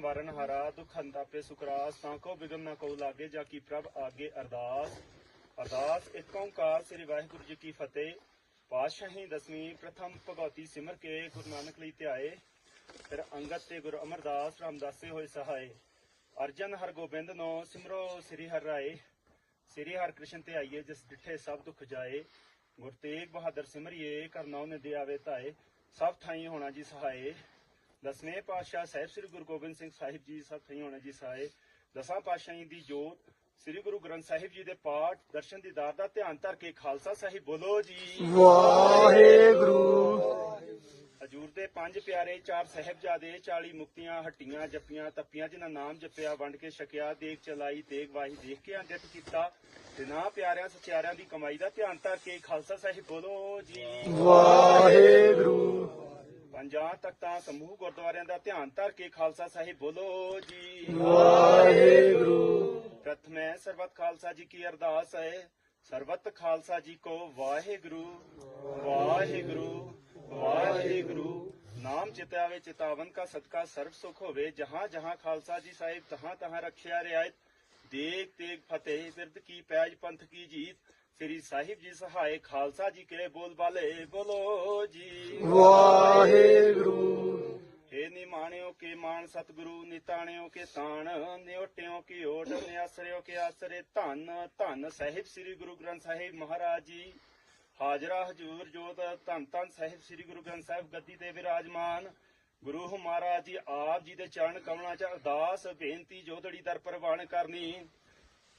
ਵਰਨ ਹਰਾ ਦੁਖ ਹੰਤਾਪੇ ਸੁਕਰਾਸ, ਤਾਂ ਕੋ ਬਿਗਮ ਨਾ ਕੋ ਲਾਗੇ, ਜਾ ਕੀ ਪ੍ਰਭ ਆਗੇ ਅਰਦਾਸ। ਅਰਦਾਸ ਇੱਕ ਓੰਕਾਰ, ਸ੍ਰੀ ਵਾਹਿਗੁਰੂ ਜੀ ਕੀ ਫਤਿਹ। ਪਾਤਸ਼ਾਹੀ ਦਸਵੀਂ ਪ੍ਰਥਮ ਭਗਵਤੀ ਸਿਮਰ ਕੇ ਗੁਰੂ ਨਾਨਕ ਲਈ ਧਿਆਏ। ਫਿਰ ਅੰਗਦ ਤੇ ਗੁਰੂ ਅਮਰਦਾਸ ਰਾਮਦਾਸੇ ਹੋਏ ਸਹਾਏ। ਅਰਜਨ ਹਰ ਗੋਬਿੰਦ ਨੋ ਸਿਮਰੋ, ਸ੍ਰੀ ਹਰਿ ਰਾਏ। ਸ੍ਰੀ ਹਰਿ ਕ੍ਰਿਸ਼ਨ ਤੇ ਆਈਏ, ਜਿਸ ਡਿਠੇ ਸਭ ਦੁਖ ਜਾਏ। ਗੁਰ ਤੇਗ ਬਹਾਦਰ ਸਿਮਰਿਏ ਕਰਨਾ ਨੇ ਦੇ ਆਵੇ ਧਾਏ। ਸਭ ਥਾਈ ਹੋਣਾ ਜੀ ਸਹਾਏ। ਦਸਵੇਂ ਪਾਤਸ਼ਾਹ ਸਾਹਿਬ ਸ੍ਰੀ ਗੁਰੂ ਗੋਬਿੰਦ ਸਿੰਘ ਸਾਹਿਬ ਜੀ ਸਭ ਥਾਈ ਹੋਣਾ ਜੀ ਸਹਾਏ ਦਸਾਂ ਪਾਤਸ਼ਾਹੀ ਦੀ ਜੋਤ ਸ੍ਰੀ ਗੁਰੂ ਗ੍ਰੰਥ ਸਾਹਿਬ ਜੀ ਦੇ ਪਾਠ ਦਰਸ਼ਨ ਦੀਦਾਰ ਦਾ ਧਿਆਨ ਧਰ ਕੇ ਖਾਲਸਾ ਸਾਹਿਬ ਬੋਲੋ ਜੀ। ਵਾਹਿਗੁਰੂ। ਹਜੂਰ ਦੇ ਪੰਜ ਪਿਆਰੇ ਚਾਰ ਸਹਿਬਜ਼ਾਦੇ 40 ਮੁਕਤੀਆਂ ਹੱਟੀਆਂ ਜੱਪੀਆਂ ਤੱਪੀਆਂ ਜਿਨ੍ਹਾਂ ਨਾਮ ਜਪਿਆ ਵੰਡ ਕੇ ਛਕਿਆ ਦੇਖ ਚਲਾਈ ਦੇਖ ਵਾਹੀ ਦੇਖ ਕੇ ਅੰਡਿਤ ਕੀਤਾ ਤੇ ਨਾ ਪਿਆਰਿਆਂ ਸਚਿਆਰਿਆਂ ਦੀ ਕਮਾਈ ਦਾ ਧਿਆਨ ਧਰ ਕੇ ਖਾਲਸਾ ਸਾਹਿਬ ਬੋਲੋ ਜੀ। ਵਾਹਿਗੁਰੂ। ਪੰਜਾਂ ਤਖਤਾਂ ਸਮੂਹ ਗੁਰਦੁਆਰਿਆਂ ਦਾ ਧਿਆਨ ਧਰ ਕੇ ਖਾਲਸਾ ਸਾਹਿਬ ਬੋਲੋ ਜੀ। ਵਾਹਿਗੁਰੂ। ਪ੍ਰਥਮੇ ਸਰਬਤ ਖਾਲਸਾ ਜੀ ਕੀ ਅਰਦਾਸ ਹੈ। ਸਰਬਤ ਖਾਲਸਾ ਜੀ ਕੋ ਵਾਹਿਗੁਰੂ। ਵਾਹਿਗੁਰੂ। ਵਾਹਿਗੁਰੂ। ਨਾਮ ਚਿਤਾਵੇ ਚਿਤਾਵਨ ਕਾ ਸਦਕਾ ਸਰਬ ਸੁਖ ਹੋਵੇ। ਜਹਾਂ ਜਹਾਂ ਖਾਲਸਾ ਜੀ ਸਾਹਿਬ ਤਹਾਂ ਤਹਾਂ ਰੱਖਿਆ ਰਿਆਇਤ। ਦੇਖ ਤੇਗ ਫਤਿਹ ਬਿਰਦ ਕੀ ਪੈਜ ਪੰਥ ਕੀ ਜੀਤ। ਸ੍ਰੀ ਸਾਹਿਬ ਜੀ ਸਹਾਏ ਖਾਲਸਾ ਜੀ ਕੇ ਬੋਲ ਬਾਲੇ ਬੋਲੋ ਜੀ। ਵਾਹਿਗੁਰੂ। ਹੇ ਨਿਮਾਣਿਓ ਕੇ ਮਾਨ ਸਤਿਗੁਰੂ ਨਿਤਾਣਿਓ ਕੇ ਤਾਣ, ਨਿਉਟਿਓ ਕੀ ਓਟ, ਨਿਆਸਰਿਓ ਕੇ ਆਸਰੇ ਧੰਨ ਧੰਨ ਸਾਹਿਬ ਸ੍ਰੀ ਗੁਰੂ ਗ੍ਰੰਥ ਸਾਹਿਬ ਮਹਾਰਾਜ ਜੀ। ਹਾਜ਼ਰਾ ਹਜੂਰ ਜੋਤ ਧੰਨ ਧੰਨ ਸਾਹਿਬ ਸ੍ਰੀ ਗੁਰੂ ਗ੍ਰੰਥ ਸਾਹਿਬ ਗੱਦੀ ਤੇ ਵਿਰਾਜਮਾਨ। ਗੁਰੂ ਮਹਾਰਾਜ ਜੀ ਆਪ ਜੀ ਦੇ ਚਰਨ ਕਮਲਾਂ 'ਚ ਅਰਦਾਸ, ਬੇਨਤੀ ਜੋਧੜੀ ਦਰ ਪ੍ਰਵਾਨ ਕਰਨੀ।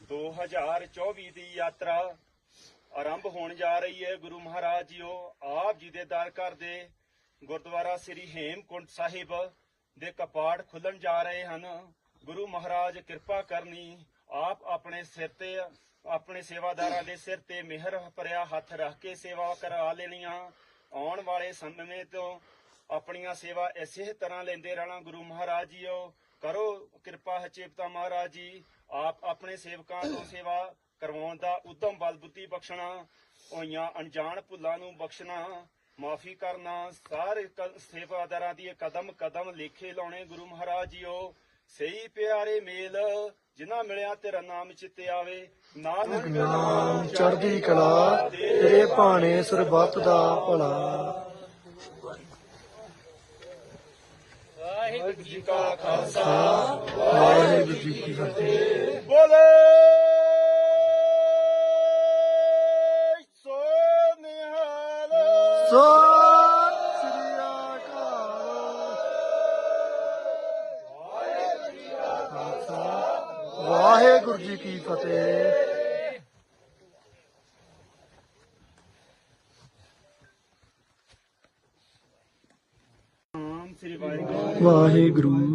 2024 ਦੀ ਯਾਤਰਾ ਆਰੰਭ ਹੋਣ ਜਾ ਰਹੀ ਹੈ। ਗੁਰੂ ਮਹਾਰਾਜ ਜੀਓ, ਆਪ ਜੀ ਦੇ ਦਰ ਘਰ ਦੇ ਗੁਰਦੁਆਰਾ ਸ੍ਰੀ ਹੇਮਕੁੰਟ ਸਾਹਿਬ ਦੇ ਕਪਾੜ ਖੁੱਲਣ ਜਾ ਰਹੇ ਹਨ। ਗੁਰੂ ਮਹਾਰਾਜ ਕਿਰਪਾ ਕਰਨੀ, ਆਪ ਆਪਣੇ ਸਿਰ ਤੇ, ਆਪਣੇ ਸੇਵਾਦਾਰਾਂ ਦੇ ਸਿਰ ਤੇ ਮਿਹਰ ਭਰਿਆ ਹੱਥ ਰੱਖ ਕੇ ਸੇਵਾ ਕਰਾ ਲੈਣੀਆਂ। ਆਉਣ ਵਾਲੇ ਸਮੇਂ ਤੋਂ ਆਪਣੀਆਂ ਸੇਵਾ ਇਸੇ ਤਰ੍ਹਾਂ ਲੈਂਦੇ ਰਹਿਣਾ ਗੁਰੂ ਮਹਾਰਾਜ ਜੀਓ। ਕਰੋ ਕਿਰਪਾ ਹਚੇਪਤਾ ਮਹਾਰਾਜ ਜੀ, ਆਪ ਆਪਣੇ ਸੇਵਕਾਂ ਤੋਂ ਸੇਵਾ ਕਰਵਾਉਣ ਦਾ ਉਦਮ ਬਲ ਬੁੱਧੀ ਬਖਸ਼ਣਾ ਹੋਈਆਂ ਅਣਜਾਣ ਭੁੱਲਾਂ ਨੂੰ ਬਖਸ਼ਣਾ। ਮਾਫੀ ਕਰਨਾ ਸਾਰੇ ਸੇਵਾਦਾਰਾਂ ਦੀ ਕਦਮ ਕਦਮ ਲੇਖੇ ਲਾਉਣੇ ਗੁਰੂ ਮਹਾਰਾਜ ਜੀਓ। ਸਹੀ ਪਿਆਰੇ ਮੇਲ ਜਿਨ੍ਹਾਂ ਮਿਲਿਆ ਤੇਰਾ ਨਾਮ ਚਿੱਤੇ ਆਵੇ। ਨਾਨਕ ਨਾਮ ਚੜ੍ਹਦੀ ਕਲਾ ਤੇਰੇ ਭਾਣੇ ਸਰਬੱਤ ਦਾ ਭਲਾ। ਵਾਹਿਗੁਰੂ ਜੀ ਕਾ ਖਾਲਸਾ। ਵਾਹਿਗੁਰੂ ਜੀ ਕੀ ਫਤਿਹ। ਵਾਹਿਗੁਰੂ ਜੀ ਕੀ ਫਤਿਹ ਨਾਮ ਸ੍ਰੀ ਵਾਹਿਗੁਰੂ ਵਾਹਿਗੁਰੂ